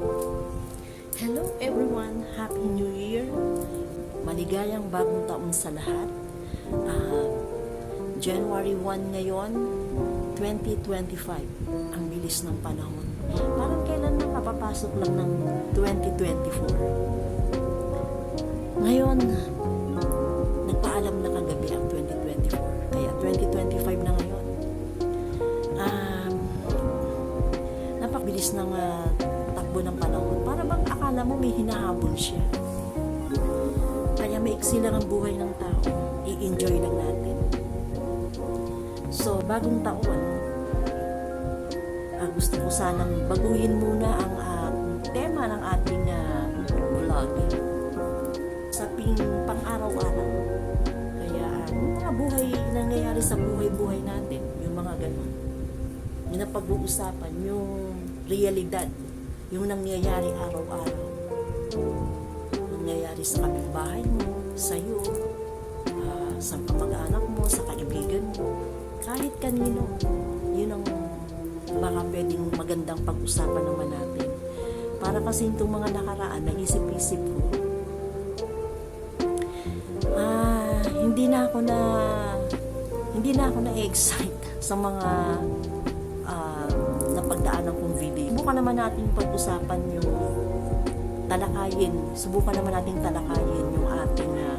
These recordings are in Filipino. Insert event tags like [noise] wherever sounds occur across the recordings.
Hello everyone! Happy New Year! Maligayang bagong taon sa lahat. Ah, January 1 ngayon, 2025. Ang bilis ng panahon. Parang kailan na kapapasok lang ng 2024. Maiksi lang ang buhay ng tao. I-enjoy lang natin. So, bagong taon, ah, gusto ko sanang baguhin muna ang ah, tema ng ating ah, vlog. Saping pang-araw-araw. Kaya, yung mga buhay nangyayari sa buhay-buhay natin, yung mga ganun. Yung na pag-uusapan, yung realidad, yung nangyayari araw-araw. Nangyayari sa kapitbahay mo, sa iyo, ah, sa kamag-anak mo, sa kaibigan mo, kahit kanino, yun ang baka pwedeng magandang pag-usapan naman natin. Para kasi itong mga nakaraan, naisip-isip ko, ah, hindi na ako na hindi na ako na-excite [laughs] sa mga ah, napagdaanan kong video. Subukan naman natin pag-usapan yung talakayin. Subukan naman natin talakayin yung ating ah,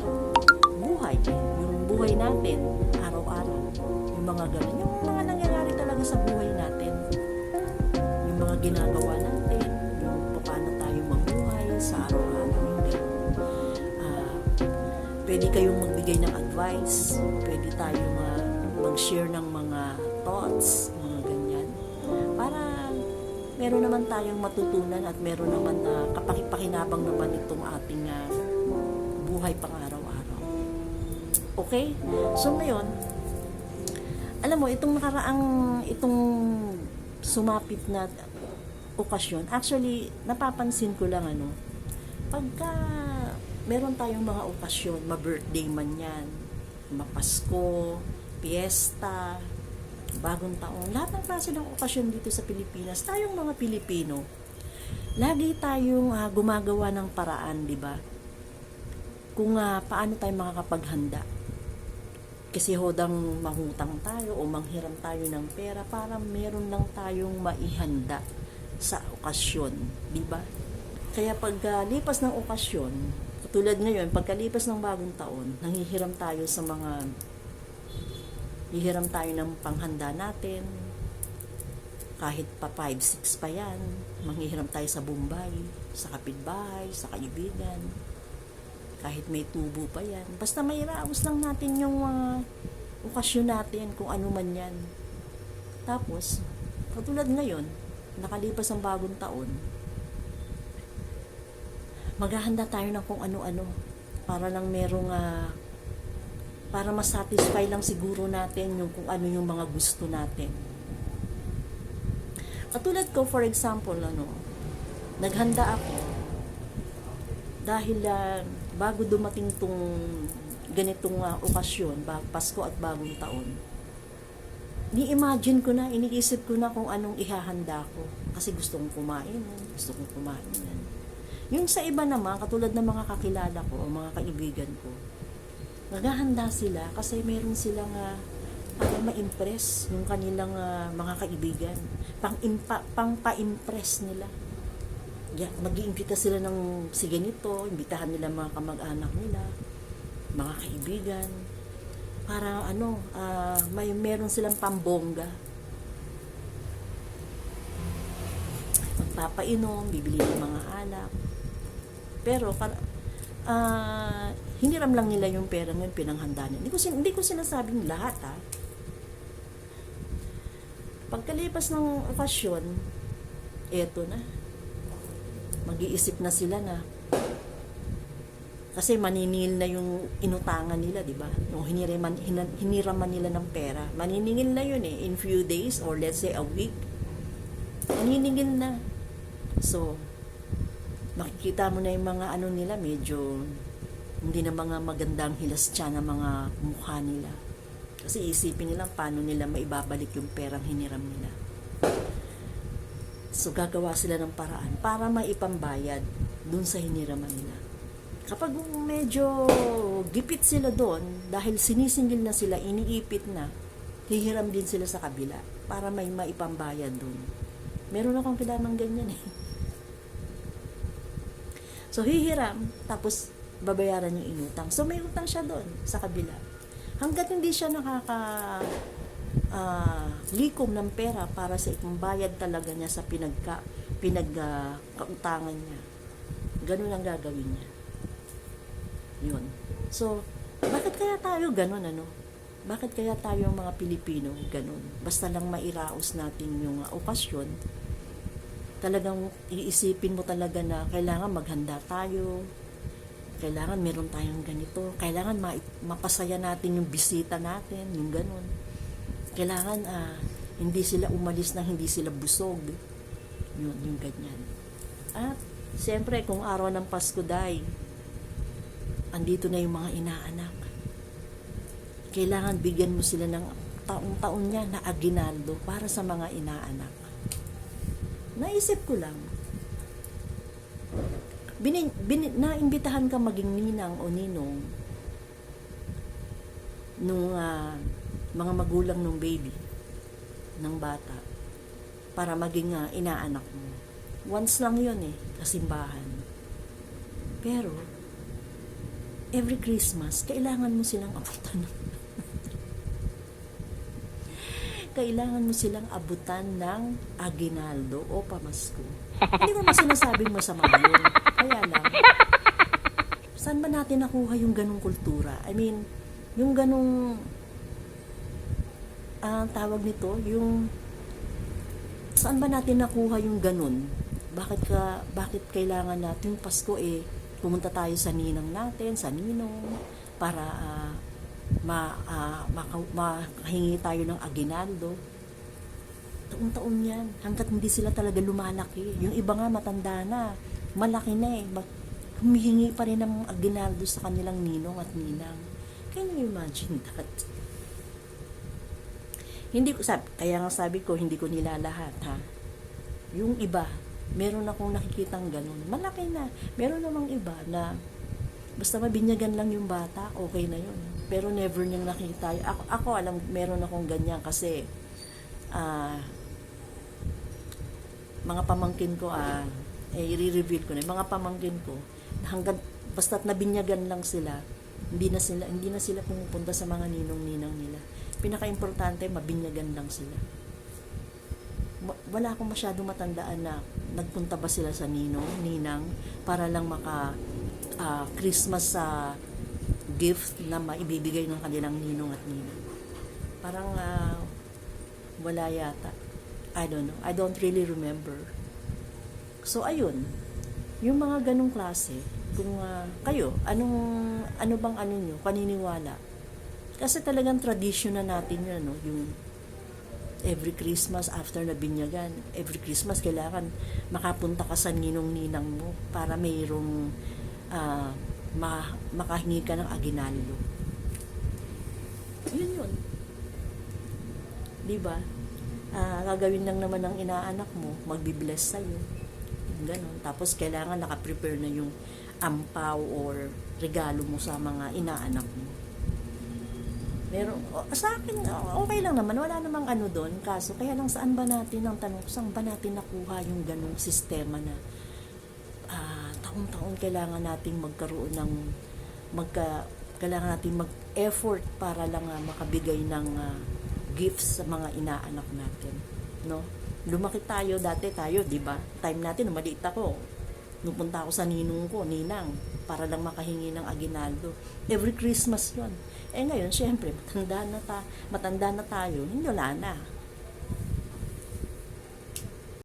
buhay. Yung buhay natin, araw-araw. Yung mga ganun. Yung mga nangyayari talaga sa buhay natin. Yung mga ginagawa natin. Yung paano tayo mabuhay sa araw-araw. Yung ganun. Ah, pwede kayong magbigay ng advice. Pwede tayong ah, mag-share ng mga thoughts. Meron naman tayong matutunan at meron naman na kapakipakinabang naman itong ating ah, buhay pang araw-araw. Okay? So ngayon, alam mo, itong nakaraang, itong sumapit na okasyon, actually, napapansin ko lang ano, pagka meron tayong mga okasyon, ma-birthday man yan, mapasko, piyesta, bagong taon, lahat ng klase ng okasyon dito sa Pilipinas, tayong mga Pilipino, lagi tayong ah, gumagawa ng paraan, di ba? Kung ah, paano tayo makakapaghanda. Kasi hodang mangutang tayo o manghiram tayo ng pera para meron lang tayong maihanda sa okasyon, di ba? Kaya pag ah, lipas ng okasyon, tulad ngayon, pagkalipas ng bagong taon, nanghihiram tayo sa mga hihiram tayo ng panghanda natin, kahit pa 5, 6 pa yan, manghihiram tayo sa Bombay, sa kapitbahay, sa kaibigan, kahit may tubo pa yan. Basta may raos lang natin yung mga okasyon natin, kung ano man yan. Tapos, katulad ngayon, nakalipas ang bagong taon, maghahanda tayo ng kung ano-ano para lang merong ah, para masatisfy lang siguro natin yung kung ano yung mga gusto natin. Katulad ko, for example, ano, naghanda ako dahil ah, bago dumating tong ganitong ah, okasyon, bag, Pasko at bagong taon, ni-imagine ko na, iniisip ko na kung anong ihahanda ko. Kasi gusto kong kumain, gusto kong kumain. Yung sa iba naman, katulad ng mga kakilala ko o mga kaibigan ko, naghahanda sila kasi meron silang uh, para ma-impress yung kanilang ah, mga kaibigan. Pang, impa, pang pa-impress nila. Yeah, mag-iimbita sila ng si ganito, imbitahan nila mga kamag-anak nila, mga kaibigan, para ano, ah, may meron silang pambongga. Magpapainom, bibili ng mga alak. Pero, para, ah, hiniram lang nila yung pera ngayon, pinanghanda nila. Hindi ko, hindi ko sinasabing lahat, ha. Pagkalipas ng okasyon, eto na. Mag-iisip na sila na kasi maniningil na yung inutangan nila, di ba? Yung hiniraman, hiniraman nila ng pera. Maniningil na yun eh, in few days or let's say a week. Maniningil na. So, makikita mo na yung mga ano nila, medyo hindi na mga magandang hilas tiyan ng mga mukha nila. Kasi isipin nila paano nila maibabalik yung perang hiniram nila. So gagawa sila ng paraan para maipambayad dun sa hiniraman nila. Kapag medyo gipit sila doon, dahil sinisingil na sila, iniipit na, hihiram din sila sa kabila para may maipambayad doon. Meron akong kilamang ganyan eh. So hihiram, tapos babayaran yung inutang. So may utang siya doon sa kabila. Hanggat hindi siya nakaka ah, likom ng pera para sa ipambayad talaga niya sa pinagka pinagkautangan niya. Ganun ang gagawin niya. Yun. So, bakit kaya tayo ganun ano? Bakit kaya tayo mga Pilipino ganun? Basta lang mairaos natin yung uh, okasyon, talagang iisipin mo talaga na kailangan maghanda tayo, kailangan meron tayong ganito, kailangan ma- mapasaya natin yung bisita natin, yung ganun. Kailangan ah, hindi sila umalis na hindi sila busog. Yun, yung ganyan. At, siyempre, kung araw ng Pasko day, andito na yung mga inaanak. Kailangan bigyan mo sila ng taong-taon niya na aginaldo para sa mga inaanak. Naisip ko lang, binin, bin, naimbitahan ka maging ninang o ninong nung ah, mga magulang ng baby, ng bata, para maging ah, inaanak mo. Once lang yun eh, kasimbahan. Pero, every Christmas, kailangan mo silang abutan. Kailangan mo silang abutan ng aginaldo o pamasko. Hindi ko sinasabing masama yun. Kaya lang, saan ba natin nakuha yung ganong kultura? I mean, yung ganong ang tawag nito, yung saan ba natin nakuha yung ganun? Bakit ka bakit kailangan natin Pasko eh pumunta tayo sa ninang natin, sa ninong para ah, ma, maka- makahingi tayo ng aginaldo. Taon-taon yan. Hanggat hindi sila talaga lumalaki. Yung iba nga matanda na. Malaki na eh. Humihingi pa rin ng aginaldo sa kanilang ninong at ninang. Can you imagine that? Hindi ko sabi, kaya nga sabi ko, hindi ko nilalahat ha. Yung iba, meron akong nakikitang ganun. Malaki na. Meron namang iba na basta mabinyagan lang yung bata, okay na yun. Pero never niyang nakita. Ako, ako alam, meron akong ganyan kasi ah mga pamangkin ko, ah, eh, i-reveal ko na, mga pamangkin ko, hanggang, basta't nabinyagan lang sila, hindi na sila, hindi na sila pumupunta sa mga ninong-ninang nila. Pinaka-importante, mabinyagan lang sila. Wa- Wala akong masyadong matandaan na nagpunta ba sila sa ninong, ninang, para lang maka ah, Christmas sa gift na maibibigay ng kanilang ninong at ninang. Parang ah, wala yata. I don't know. I don't really remember. So, ayun. Yung mga ganong klase, kung ah, kayo, anong, ano bang ano nyo, paniniwala? Kasi talagang tradition na natin yun, ano, yung every Christmas after na binyagan, every Christmas kailangan makapunta ka sa ninong-ninang mo para mayroong ah, ma- makahingi ka ng aginaldo. Yun yun. Di ba? Ah, gagawin lang naman ng inaanak mo, magbibless sa'yo. Ganon. Tapos kailangan nakaprepare na yung ampaw or regalo mo sa mga inaanak mo. Pero sa akin, okay lang naman. Wala namang ano doon. Kaso, kaya lang saan ba natin, ang tanong, saan ba natin nakuha yung ganong sistema na ah, taon-taon kailangan nating magkaroon ng magka, kailangan nating mag-effort para lang ah, makabigay ng ah, gifts sa mga inaanak natin. No? Lumaki tayo, dati tayo, di ba? Time natin, maliit ako, nung ako sa ninong ko, ninang, para lang makahingi ng aginaldo. Every Christmas yon. Eh ngayon, syempre, matanda na, ta matanda na tayo, hindi wala na.